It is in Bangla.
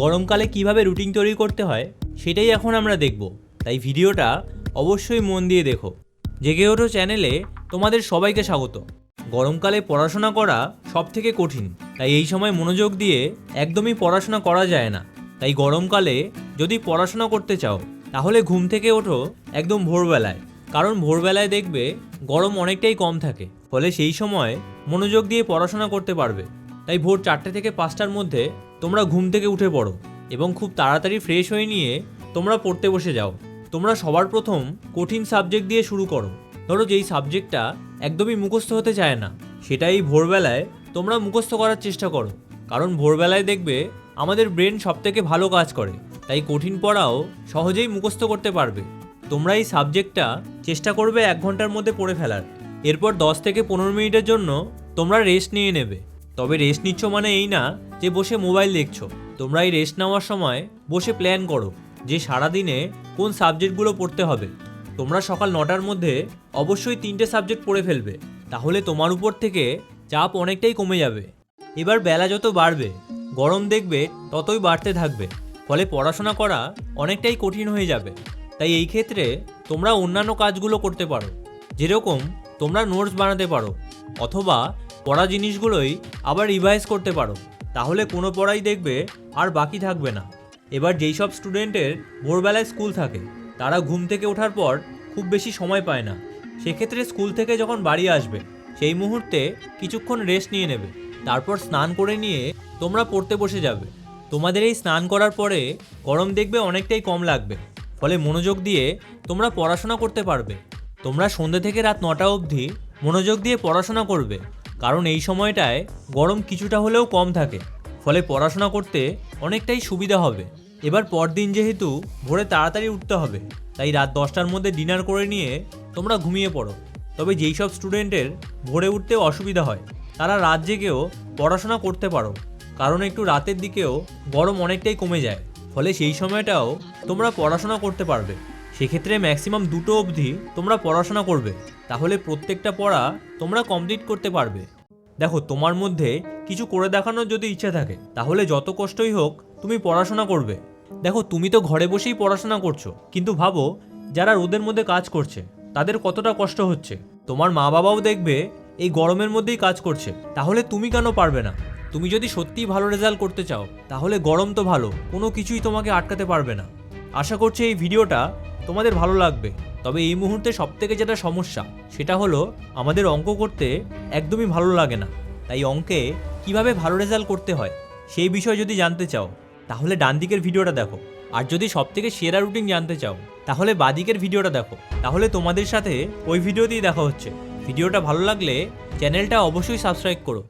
গরমকালে কীভাবে রুটিন তৈরি করতে হয়, সেটাই এখন আমরা দেখব। তাই ভিডিওটা অবশ্যই মন দিয়ে দেখো। জেগে ওঠো চ্যানেলে, তোমাদের সবাইকে স্বাগত। গরমকালে পড়াশোনা করা সব থেকে কঠিন, তাই এই সময় মনোযোগ দিয়ে একদমই পড়াশোনা করা যায় না। তাই গরমকালে যদি পড়াশোনা করতে চাও, তাহলে ঘুম থেকে ওঠো একদম ভোরবেলায়। কারণ ভোরবেলায় দেখবে গরম অনেকটাই কম থাকে, ফলে সেই সময় মনোযোগ দিয়ে পড়াশোনা করতে পারবে। তাই ভোর চারটে থেকে পাঁচটার মধ্যে তোমরা ঘুম থেকে উঠে পড়ো এবং খুব তাড়াতাড়ি ফ্রেশ হয়ে নিয়ে তোমরা পড়তে বসে যাও। তোমরা সবার প্রথম কঠিন সাবজেক্ট দিয়ে শুরু করো। ধরো যেই সাবজেক্টটা একদমই মুখস্থ হতে চায় না, সেটাই ভোরবেলায় তোমরা মুখস্থ করার চেষ্টা করো। কারণ ভোরবেলায় দেখবে আমাদের ব্রেন সবথেকে ভালো কাজ করে, তাই কঠিন পড়াও সহজেই মুখস্থ করতে পারবে। তোমরা এই সাবজেক্টটা চেষ্টা করবে এক ঘণ্টার মধ্যে পড়ে ফেলার। এরপর দশ থেকে পনেরো মিনিটের জন্য তোমরা রেস্ট নিয়ে নেবে। তবে রেস্ট নিচ্ছ মানে এই না যে বসে মোবাইল দেখছ, তোমরা এই রেস্ট নেওয়ার সময় বসে প্ল্যান করো যে সারাদিনে কোন সাবজেক্টগুলো পড়তে হবে। তোমরা সকাল নটার মধ্যে অবশ্যই তিনটে সাবজেক্ট পড়ে ফেলবে, তাহলে তোমার উপর থেকে চাপ অনেকটাই কমে যাবে। এবার বেলা যত বাড়বে, গরম দেখবে ততই বাড়তে থাকবে, ফলে পড়াশোনা করা অনেকটাই কঠিন হয়ে যাবে। তাই এই ক্ষেত্রে তোমরা অন্যান্য কাজগুলো করতে পারো, যেরকম তোমরা নোটস বানাতে পারো, অথবা পড়া জিনিসগুলোই আবার রিভাইজ করতে পারো। তাহলে কোনো পড়াই দেখবে আর বাকি থাকবে না। এবার যেই সব স্টুডেন্টের ভোরবেলায় স্কুল থাকে, তারা ঘুম থেকে ওঠার পর খুব বেশি সময় পায় না। সেক্ষেত্রে স্কুল থেকে যখন বাড়ি আসবে, সেই মুহূর্তে কিছুক্ষণ রেস্ট নিয়ে নেবে। তারপর স্নান করে নিয়ে তোমরা পড়তে বসে যাবে। তোমাদের এই স্নান করার পরে গরম দেখবে অনেকটাই কম লাগবে, ফলে মনোযোগ দিয়ে তোমরা পড়াশোনা করতে পারবে। তোমরা সন্ধ্যে থেকে রাত নটা অবধি মনোযোগ দিয়ে পড়াশোনা করবে। কারণ এই সময়টায় গরম কিছুটা হলেও কম থাকে, ফলে পড়াশোনা করতে অনেকটাই সুবিধা হবে। এবার পরদিন যেহেতু ভোরে তাড়াতাড়ি উঠতে হবে, তাই রাত দশটার মধ্যে ডিনার করে নিয়ে তোমরা ঘুমিয়ে পড়ো। তবে যেই সব স্টুডেন্টের ভোরে উঠতেও অসুবিধা হয়, তারা রাত জেগেও পড়াশোনা করতে পারো, কারণ একটু রাতের দিকেও গরম অনেকটাই কমে যায়, ফলে সেই সময়টাও তোমরা পড়াশোনা করতে পারবে। সেক্ষেত্রে ম্যাক্সিমাম দুটো অবধি তোমরা পড়াশোনা করবে। তাহলে প্রত্যেকটা পড়া তোমরা কমপ্লিট করতে পারবে। দেখো, তোমার মধ্যে কিছু করে দেখানোর যদি ইচ্ছা থাকে, তাহলে যত কষ্টই হোক, তুমি পড়াশোনা করবে। দেখো, তুমি তো ঘরে বসেই পড়াশোনা করছ, কিন্তু ভাবো, যারা রোদের মধ্যে কাজ করছে, তাদের কতটা কষ্ট হচ্ছে? তোমার মা বাবাও দেখবে, এই গরমের মধ্যেই কাজ করছে। তাহলে তুমি কেন পারবে না? তুমি যদি সত্যিই ভালো রেজাল্ট করতে চাও, তাহলে গরম তো ভালো, কোনো কিছুই তোমাকে আটকাতে পারবে না। আশা করছি এই ভিডিওটা তোমাদের ভালো লাগবে। তবে এই মুহূর্তে সবথেকে যেটা সমস্যা, সেটা হলো আমাদের অঙ্ক করতে একদমই ভালো লাগে না। তাই অঙ্কে কীভাবে ভালো রেজাল্ট করতে হয়, সেই বিষয়ে যদি জানতে চাও, তাহলে ডান দিকের ভিডিওটা দেখো। আর যদি সবথেকে সেরা রুটিন জানতে চাও, তাহলে বাদিকের ভিডিওটা দেখো। তাহলে তোমাদের সাথে ওই ভিডিওতেই দেখা হচ্ছে। ভিডিওটা ভালো লাগলে চ্যানেলটা অবশ্যই সাবস্ক্রাইব করো।